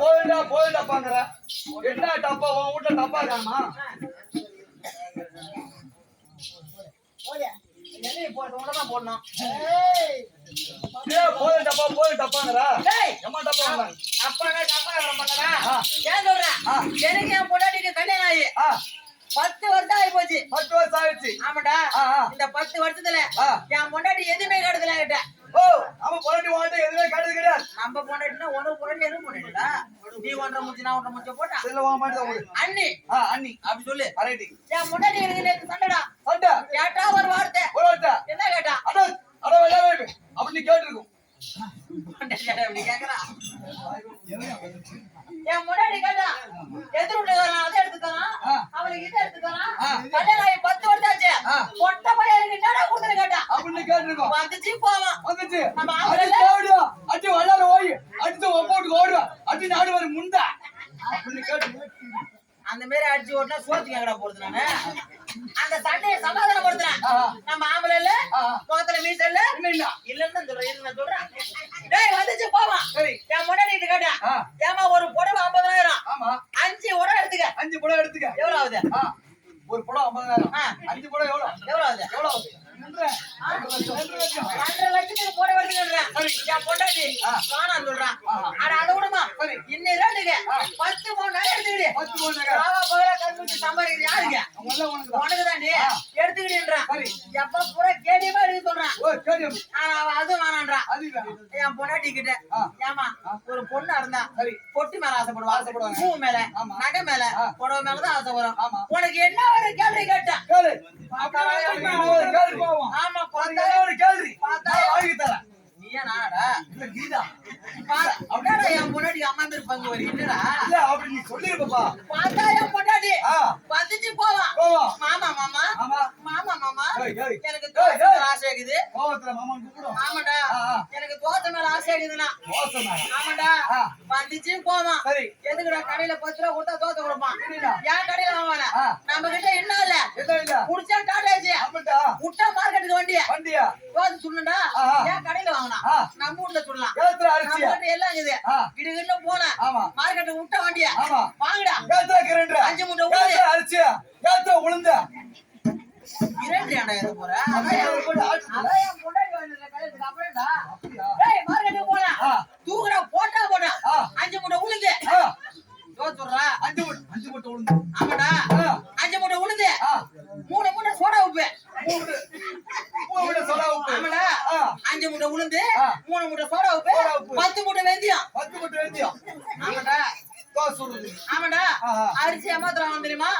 போயிடா போயிடாப்பாங்கிற என்ன டப்பா உன் வீட்டுல டப்பா இருக்காமா போடணும் போய் டப்பா போய் டப்பாங்கிற எம்மா டப்பா வாங்குற? அப்பாடா அப்பா வர மாட்டடா ஆ. ஏன் சொல்றேன். எனக்கு என் பொண்டாட்டிக்கு கல்யாணம் ஆகி பத்து வருஷம் ஆகி போச்சு பத்து வருஷம் ஆயிடுச்சு ஆமாடா. இந்த பத்து வருஷத்துல ஆ. என் பொண்டாட்டி எதுவுமே கெடுதல கிட்ட ஓ நம்ம பொண்ணு வாட்ட எதுவுமே கிடையாது கிடையாது. நம்ம பொண்டாட்டினா உனக்கு பொண்டாட்டி எதுவும் பொண்டாட்டிடா? நீ ஒன்றரை நான் ஒன்றரை போட்டா? செல்ல வாங்க மாட்டேன் அண்ணி. ஆ அண்ணி. அப்படி சொல்லு. அரேட்டி என் பொண்டாட்டி எனக்கு நேத்து சண்டைடா? சண்டை. கேட்டா ஒரு வார்த்தை. ஒரு வாட்டா என்ன கேட்டா? அட அட அப்படி கேட்டிருக்கும். பொண்டாட்டி கேட்டா இப்படி கேக்குறா? என் முன்னாடி கேட்டா எதிர்ப்பு வரான் அதை எடுத்து தரான் ஆ. அவளுக்கு இதை எடுத்து தரான் ஆ. கல்யாணம் ஆகி பத்து வருஷம் ஆச்சு ஆ. பொட்ட பையன் எனக்கு என்னடா கொடுத்துரு கேட்டா அப்படின்னு கேட்டிருக்கோம் வந்துச்சு தேவடியா அடி வள்ளார ஓய் அடிச்சு அந்த மாதிரி ஓட்டினா போறது நானு? அந்த சண்டையை சமாதானப்படுத்துறேன். ஆ. நம்ம ஆம்பளை இல்ல. முகத்துல மீச இல்ல இல்லன்னு சொல்றேன் சொல்றேன். டேய் வந்துச்சு போவான் என் முன்னாடி கேட்டா. ஏமா ஒரு புடவை ஐம்பதாயிரம்? ஆமா. அஞ்சு உடவை எடுத்துக்க. அஞ்சு படம் எடுத்துக்க. எவ்வளவு ஆகுது? ஒரு படம் ஐம்பதாயிரம். அஞ்சு படம் எவ்வளோ எவ்வளவு ஆகுது எவ்வளோ ஆகுது? ரெண்டரை. லட்சத்துக்கு போட. என் பொண்டாட்டி. காணான்னு சொல்றான். அதை விடுமா? ரேட்டுக்கு பத்து பவுன் நகை எடுத்துக்கிடு. பத்து பவுன் நகை. ராவா பகலா கண் வச்சு சம்பாதிக்கிறது எல்லாம் உனக்கு. எடுத்துக்கிடுன்றான். சரி. எப்ப பூரா கேடியமா எடுக்க சொல்றான். ஆனா, அவன் அதுவும் வேணான்றான். என் பொண்டாட்டி கிட்ட, ஒரு பொண்ணா இருந்தா. பொட்டு மேல ஆசைப்படுவா ஆசைப்படுவாங்க. பூ மேல. நகை மேல. புடவை மேலதான் ஆசை வரும் ஆமா. உனக்கு என்ன ஒரு கேள்வி கேட்டேன் கேளு. ஒரு. ஆமா என்ன ஒரு கேள்வி? நான் வாங்கி தரேன். நீயா நாடா இல்ல, நீதான். பாரு, அப்படியாடா என் பொண்டாட்டி அம்மா பேர் பங்கு வரி என்னடா இல்ல, அப்படி நீ சொல்லிருப்பா. பார்த்தா என் போவான். மாமா மாமா ஆமா. மாமா மாமா. எனக்கு தோசை. மேல ஆசை இருக்குது கோவத்துல மாமான்னு கூப்பிடும். ஆமாடா. எனக்கு தோசை மேல ஆசை மோசமா. ஆமாடா. வந்துச்சு போவான் சரி. எதுக்குடா கடையில பத்து ரூபா கொடுத்தா தோசை கொடுப்பான். என் கடையில வாங்க ஆ. நம்ம கிட்ட என்ன இல்ல என்ன இல்ல? குடிச்சா டாடாச்சு அப்படின்ட்டா? விட்டா மார்க்கெட்டுக்கு வண்டிய வண்டியா? தோசை ஆ. என் கடையில வாங்கினா. நம்ம ஊர்ல சுடலாம் நம்ம? கிட்ட எல்லாம் இருக்குது ஆ. கிட்ட போனேன். மார்க்கெட்டுக்கு விட்ட வண்டிய. வாங்குடா? அஞ்சு மூட்டை அரிசியா? உளுந்தா? இரண்டு ஏன்டா இது போற அப்படியே ஒரு போட்டு போட்டா. அஞ்சு மூட்டை உளுந்து. அஞ்சு மூட்டை அஞ்சு மூட்டை உளுந்து. ஆமாடா. அஞ்சு மூட்டை உளுந்து. மூணு மூட்டை சோடா உப்பு. அஞ்சு மூட்டை உளுந்து. மூணு மூட்டை சோடா உப்பு. பத்து மூட்டை வெந்தயம். பத்து மூட்டை வெந்தயம். ஆமாடா. தோசை சுடுறது. ஆமாடா. அரிசி ஏமாத்துறாங்க தெரியுமா.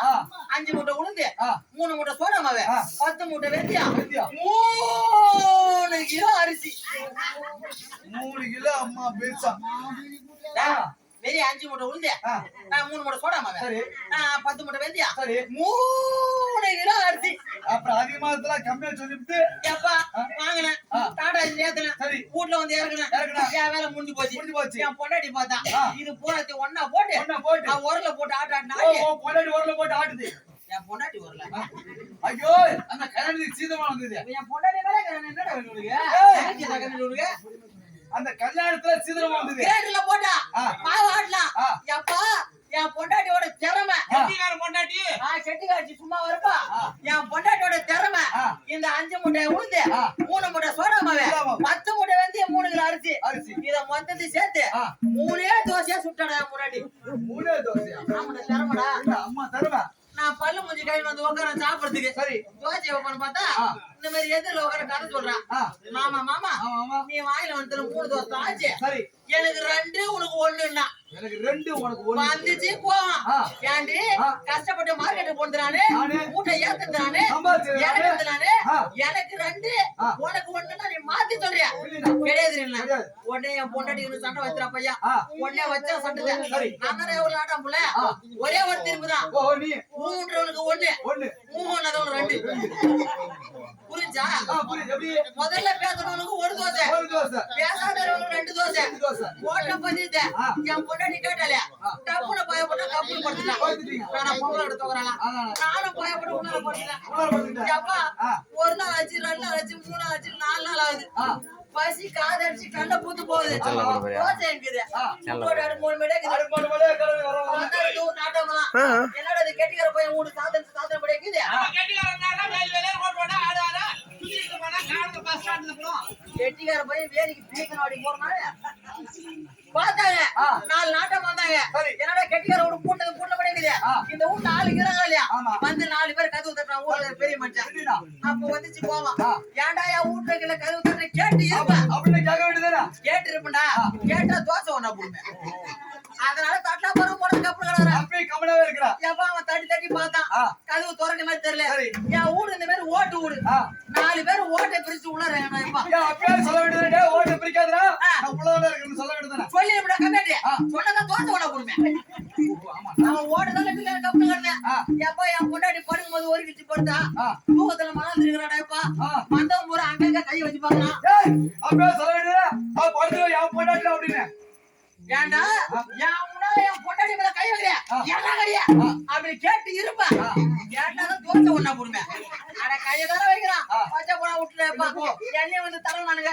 அஞ்சு மூட்டை உளுந்து. மூணு மூட்டை சோடா மாவு. பத்து மூட்டை வெந்தயம். மூணு கிலோ அரிசி மூணு கிலோ அம்மா பெருசா. டா, வெறும் அஞ்சு மூட்டை உளுந்து மூணு மூட்டை சோடா மாவு பத்து மூட்டை வெந்தயம் சரி. மூணு கிலோ அரிசி அப்புறம் அதிகமா கம்மியா எப்பா வாங்கினேன் ஆ. டாடா ஏசி வீட்ல வந்து. என் வேலை முடிஞ்சு போச்சு முடிஞ்சு போச்சு. என் பொண்டாட்டி பார்த்தா. இது பூராத்தி ஒண்ணா போட்டு ஒண்ணா போட்டு. நான் உரல போட்டு ஆட்ட ஆட்டினா பொண்டாட்டி உரல்ல போட்டு ஆட்டுது. என் பொண்டாட்டி வரல ஐயோ அந்த கல்யாணத்துக்கு சீதமா வந்தது என் பொண்டாட்டி மேல என்னடா உனக்கு அந்த கல்யாணத்துல சீதமா வந்தது கிரேட்டர்ல போட்டா. மாவு ஆட்டலாம் ஆ. எப்பா என் பொண்டாட்டியோட திறமை. கெட்டிக்கார பொண்டாட்டி. ஆ செட்டிக்காட்சி சும்மா வரப்பா. என் பொண்டாட்டியோட திறமை. இந்த அஞ்சு முட்டை உளுந்து. மூணு முட்டை சோடா மாவு சோடா மாவு. பத்து முட்டை வந்து மூணு கிலோ அரிசி. அரிசி. இத மொத்தத்தையும் சேர்த்து. மூணே தோசையா சுட்டாடா என் பொண்டாட்டி. மூணே தோசையா? திறமைடா. அம்மா தருவா நான் பல்லு மூஞ்சி கை வந்து உட்கார சாப்பிடுறதுக்கு. சரி. தோசை வைப்பேன்னு பார்த்தா. இந்த மாதிரி எதிரில் உட்கார கதை சொல்றான். மாமா மாமா ஆமா ஆமா நீ வாயில வந்து மூணு தோசை ஆச்சு. சரி. எனக்கு ரெண்டு உனக்கு ஒண்ணுன்னா. எனக்கு ரெண்டு உனக்கு வந்துச்சு. ஏண்டி. கஷ்டப்பட்டு. மூட்டை இறக்குறானே ஆ. எனக்கு ரெண்டு. உனக்கு ஒண்ணுன்னா நீ மாத்தி சொல்றியா. கிடையாது. உடனே என் பொண்டாட்டி இவனு சண்டை வச்சிரா பையா. உடனே வச்சா சண்டை. நான் தானே எவ்வளவு ஆட்டம் புள்ள ஆ. ஒரே ஒரு திருப்பு தான் ஓ நீ மூன்றவனுக்கு ஒண்ணு மூணு ரெண்டு புரிஞ்சா முதல்ல பேசுறவனுக்கு ஒரு தோசை. ஒரு தோசை. பேசாதவனுக்கு ரெண்டு தோசை. ஓட்ட. என் பொண்டாட்டி கேட்டாலே. டப்புன பயப்பட்ட கப்புனு படுத்துட்டான். நான் பொங்கல். நானும் பயப்பட்டு உள்ள படுத்துட்டேன். உள்ள படுத்துட்டேன். அப்பா ஆ. ஒரு நாள் ஆச்சு ரெண்டு நாள் ஆச்சு மூணு நாள் ஆச்சு நாலு நாள் ஆகுது. பசி காதடிச்சு கண்ணை பூத்து போகுது. தோசை இருக்குது. மூணு மணி நாட்டம்லாம். என்னடா இது கெட்டிக்கார பையன் மூணு சாதனை சாதனை படி இருக்குது கெட்டிக்கார பையன் வேலைக்கு பீக்கன் வாடி போறனால பார்த்தாங்க. நாலு நாட்டம் வந்தாங்க. என்னடா கெட்டிக்கார வீடு கூட்டது கூட்ட ஆ. இந்த வீட்டு ஆளு இருக்கிறாங்க இல்லையா. வந்து நாலு பேர் கதவு தட்டுறான் ஊர்ல பெரிய சரிடா. அப்ப வந்துச்சு போவான். ஏன்டா என் வீட்டுல இருக்கிற கதவு தட்டுற? கேட்டு இருப்பேன். அப்படின்னு கேட்க? கேட்டு இருப்பேன்டா. கேட்டா தோசை ஒண்ணா போடுவேன் அதனால தட்டா போற போனதுக்கு அப்பயே கம்முனாவே இருக்கிறா. எப்ப அவன் தட்டி தட்டி பார்த்தான். கதவு திறந்த மாதிரி தெரியல. என் வீடு இந்த மாதிரி ஓட்டு வீடு. நாலு பேர் ஓட்டை பிரிச்சு ஏன் அப்பயே சொல்ல வேண்டியதுதானே? டேய், ஓட்டு பிரிக்காதடா. உள்ளதானே இருக்கேன்னு சொல்ல வேண்டியதுதானே? சொல்லி இப்படி கம்மியாட்டி ஆ. சொன்னதான் தோசை ஒண்ணா போடுவேன் அவன் ஓட்டதான் கப்பு. எப்பா என் பொண்டாட்டி படுக்கும்போது ஒரு கிச்சு படுத்தா. தூக்கத்துல மலம் இருக்கிறாடா எப்பா. மந்தம் பூரா அங்கங்க கை வச்சு பார்க்கலாம் சொல்ல வேண்டியதுதானே? அவ படுத்து என் பொண்டாட்டி அப்படின்னு. ஏன்டா என் என் பொண்டாட்டி மேல கை வைக்கிற ஆ. என்ன கைய அப்படி கேட்டு இருப்ப கேட்டாதான் தோசை ஒண்ணா போடுவேன் அட கைய தானே வைக்கிறான். பச்சை போனா விட்டுறப்பா. என்னைய வந்து தரவானுங்க.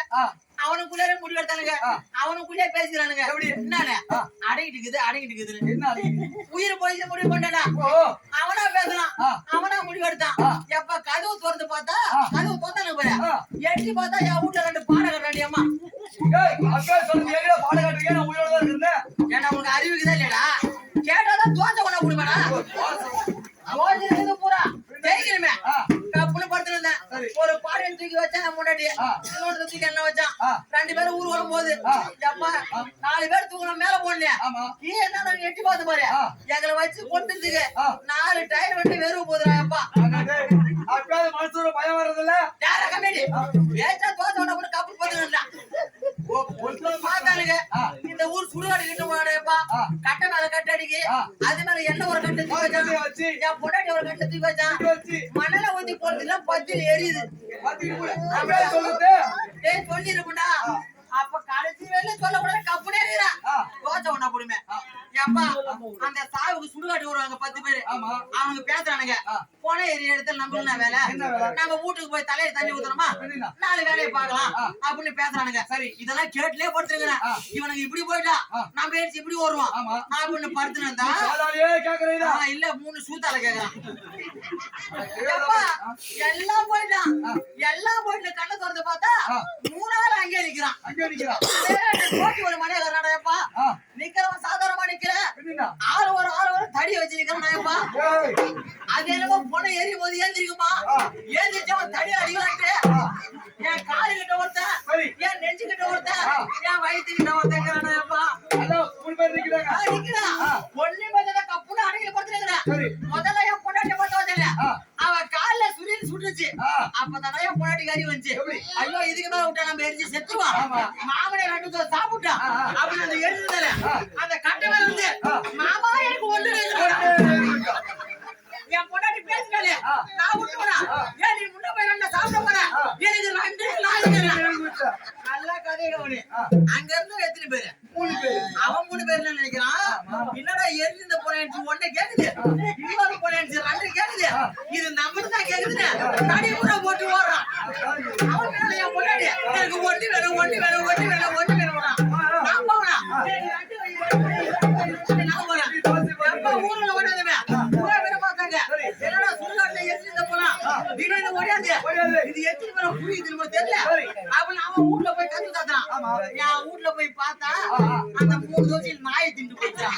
அவனுக்குள்ளே முடிவெடுத்தானுங்க. அவனுக்குள்ளே பேசிக்கிறானுங்க எப்படி? என்னன்னு. அடங்கிட்டு இருக்குது அடங்கிட்டு இருக்குது என்ன? உயிர் போயிச்சு முடிவு பண்ணடா அவனா பேசுறான். அவனா முடிவெடுத்தான். எப்ப கதவு திறந்து பார்த்தா. கதவு திறந்தானு பாரு ஆ. எட்டி பார்த்தா என் வீட்டுல ரெண்டு பாடம் இருக்கேன். ஏன்னா உனக்கு அறிவுக்குதான் இல்லடா கேட்டாதான் தோசை கொண்டா குடும்படா ஆ. இன்னொரு தூக்கி என்ன வச்சான். ரெண்டு பேரும் ஊர் வரும் போது. அப்பா நாலு பேர் தூக்கணும் மேல ஆமா. நீ என்ன நாங்க எட்டி பார்த்து பாரு. எங்களை வச்சு கொண்டுதுக்கு ஆ. நாலு டயர் வண்டி வெறும் போதுடா அப்பா அப்பயாவது மனசுல பயம் வர்றதில்ல? யார கம்பெனி ஏச்சா தோசை ஒண்ணா போட்டு கப்பு பார்த்தானுங்க ஆ. இந்த ஊர் சுடுகாடு கிட்ட போனாடேப்பா. கட்டை மேல கட்டை அடிக்கி. அது மேல என்ன ஒரு கட்டை தூக்கி வச்சான் வச்சு, என் பொண்டாட்டி ஒரு கட்டை தூக்கி வச்சான் மணல ஊத்தி போறதுலாம் பத்தில எரியுது சொல்லிருப்பா அப்ப கடைசி வேலை சொல்ல கூட கப்புனே இருக்கிறான். ஆ. தோசை ஒண்ணா போடுமே. அந்த சாவுக்கு சுடுகாட்டு வருவாங்க பத்து பேரு ஆமா. அவங்க பேசுறானுங்க. போன ஏரியா இடத்துல நம்ம என்ன வேலை? நம்ம வீட்டுக்கு போய் தலையை தண்ணி ஊத்துறோமா? நாலு வேலையை பார்க்கலாம். அப்படின்னு பேசுறானுங்க சரி இதெல்லாம் கேட்டுலயே படுத்துருக்கிறேன். இவனுக்கு இப்படி போயிட்டா. நம்ம ஏறிச்சு இப்படி வருவோம் ஆமா. அப்படின்னு படுத்துனா? இல்ல மூணு சூத்தால கேக்குறான் எல்லாம் போயிட்டான் எல்லாம் போயிட்டு கண்ணை திறந்து பார்த்தா ஆ. மூணாவது அங்கே நிக்கிறான் அங்கே நிக்கிறா. கோட்டி ஒரு மணி கர்நாடகப்பா ஆ, நிக்கிறவன் சாதாரணமா நிக்கிற என்னண்ணா? ஆள் ஒரு ஆள் ஒரு தடி வச்சு நிக்கிறான்ப்பா ஏய், அது என்னமோ பொண்ணை ஏறி போது ஏந்திரிக்குமா. ஏந்திரிச்சவன் தடி அடிக்கிறான்ட்டு என் காலு கிட்ட ஒருத்தன் சரி. என் நெஞ்சு கிட்ட ஒருத்தன். என் வயிற்று கிட்ட ஒருத்தங்கிறானப்பா அதான் மூணு பேர் நிக்கிறாங்க. அடிக்கிறான் ஆ. ஒண்ணு பார்த்தா கப்புன்னு அடிக்கல படுத்துருக்கிறான் சரி. முதல்ல என் பொண்டாட்டி பார்த்து வந்தேன் ஆ. அவ கால்ல சுரின்னு சுட்டுச்சு. அப்பதானே என் பொண்டாட்டி கறி வந்துச்சு? ஐயோ இதுக்கு மேல விட்டா நம்ம எரிஞ்சு செத்துவான் ஆமா. மாமனை ரெண்டு சாப்பிட்டான். அப்படின்னு அந்த. அந்த அங்க இருந்து எத்தனை பேரு? மூணு பேர். அவன் மூணு பேர் என்ன நினைக்கிறான். என்னடா எரிந்த போனேன் ஒண்ணு கேக்குது? இன்னொரு போனேன் ரெண்டு கேக்குது? இது நம்மளுக்கு தான் கேக்குதுன்னு. தடி கூட போட்டு ஓடுறான். அவன் மேல என் பொண்டாட்டி. எனக்கு ஒண்ணு வேணும் ஒண்ணு வேணும் ஒண்ணு வேணும் ஒண்ணு வேணும் நான் போறேன் நான் போறேன் எப்ப ஊர்ல ஓடாதவன் ஊரே பேரை பார்த்தாங்க என்னடா சுடுகாட்டுல எரிந்த திடீர்னு ஓடியாந்து. இது எத்தனை பேரை புரியுது நம்ம தெரியல அவன் வீட்ல போய் கத்து ஆமா. என் வீட்ல போய் பார்த்தா. அந்த மூணு தோசையில் நாயை திண்டு போச்சா?